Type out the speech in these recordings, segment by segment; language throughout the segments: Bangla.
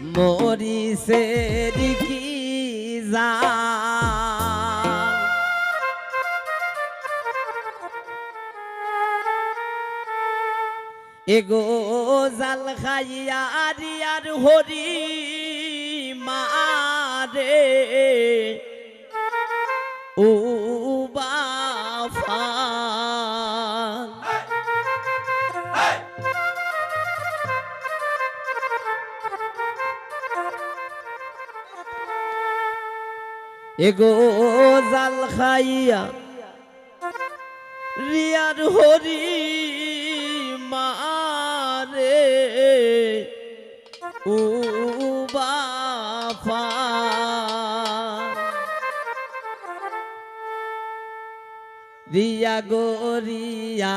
মরিসের কি যা এগো জাল খাইয়া আর হরি মারে। এগো জাল খাইয়া রিয়ার হরি মারে ও বাফা। রিয়া গো রিয়া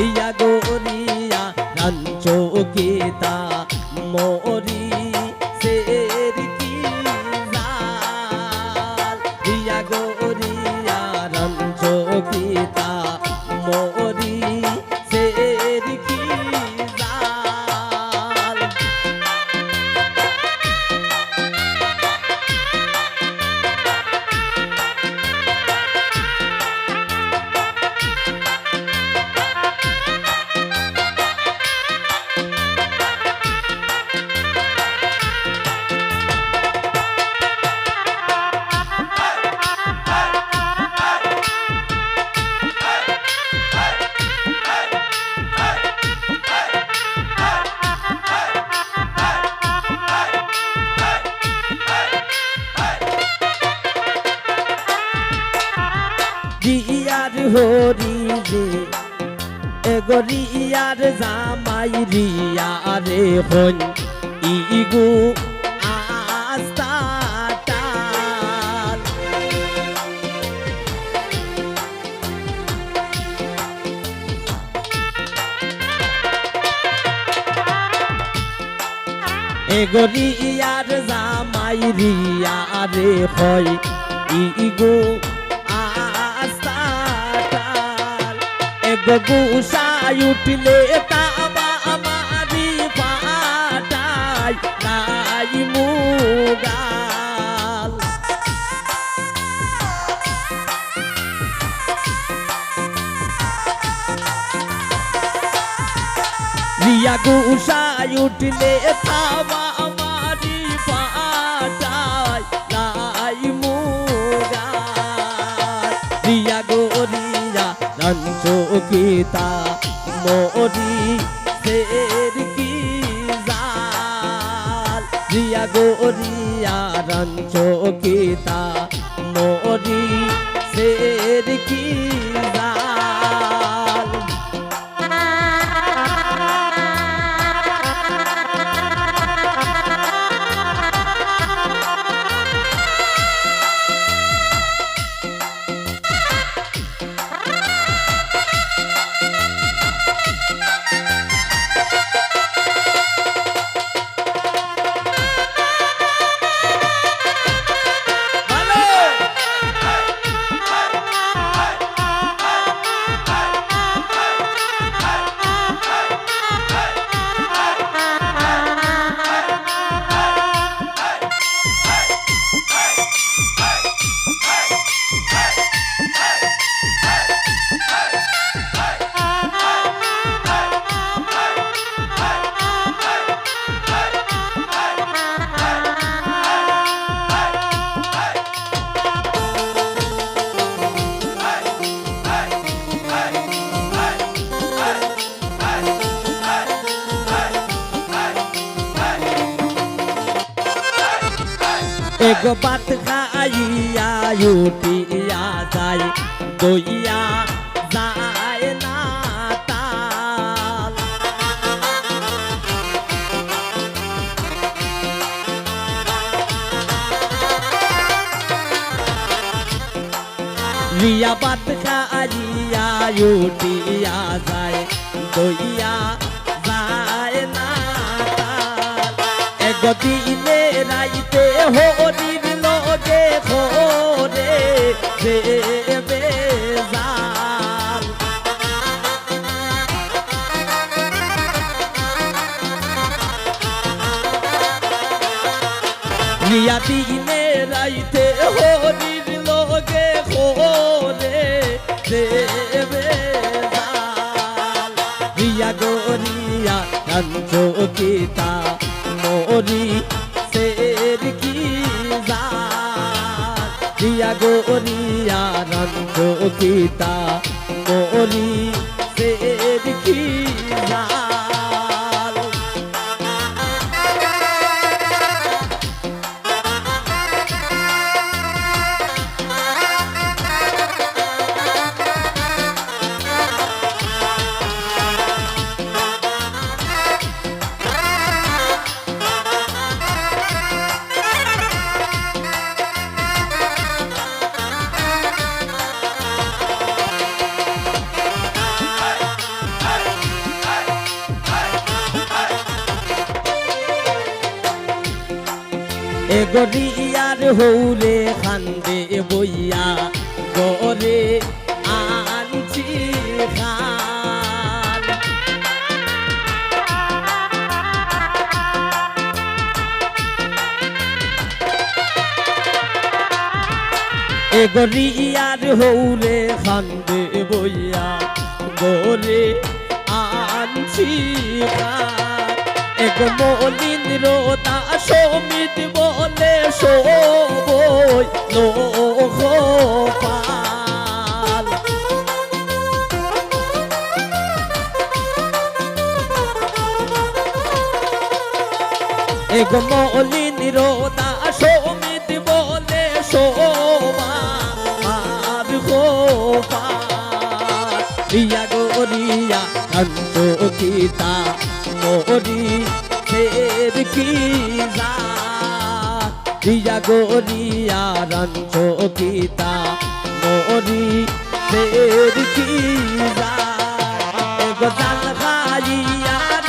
ইয়া গোরিয়া হরি রে এগো রিয়ার জামাই রিয়া রে হন ইগু আস্তাটাল এগো রিয়ার জামাই রিয়া রে হয় ইগু এগো গুসাই উঠলে তাবা আমারি ফাটাই নাই মুগাল রিয়া গুসাই উঠলে তাবা গীতা মরি সের কি জাল? রিয়া গোরিয়া রঞ্চো গীতা মরি সের एक बात का यूटिया जाए, दोइया जाए ना बात का बात यूटिया जाए, दोइया जाए ना एक एगो রাইতে হরির লগে খরে যে বেজাল। রিয়া দিনে রাইতে হরির লগে খরে যে বেজাল। রিয়া গরিয়া কাঞ্চ কিতা জাল রিয়া রঙ্গ গীতা কিতা সে দেখিয়া এগরিয়ার হৌরে খান্দে বইয়া গরে আনছি খান। এগরিয়ার হৌরে খান্দে বইয়া গরে আনছি খান। এক মলিন রোদা সমিত বলে সবই লোক পাল। এক মলিন রোদা সমিত বলে সোমা গোপাল রিয়া গরিয়া কান্ত গীতা মরি খের কি রিয়া গরিয়া রঞ্চ গীতা মরি খের কি গজাল রিয়ার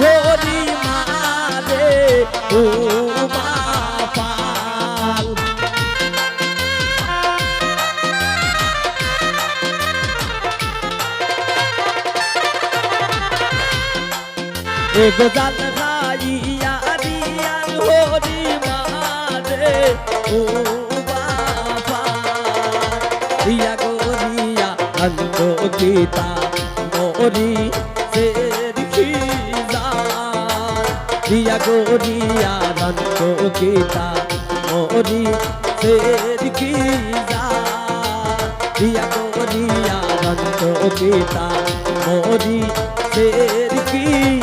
হরি মারে ও এগো জাল খাইয়া রিয়ার হরি মারে ও বাবা রিয়া গো রিয়া অন্ত গীতা মরি সে খিজা রিয়া গো রিয়া অন্ত গীতা মরি সে খিজা রিয়া গো রিয়া অন্ত গীতা মরি সে কি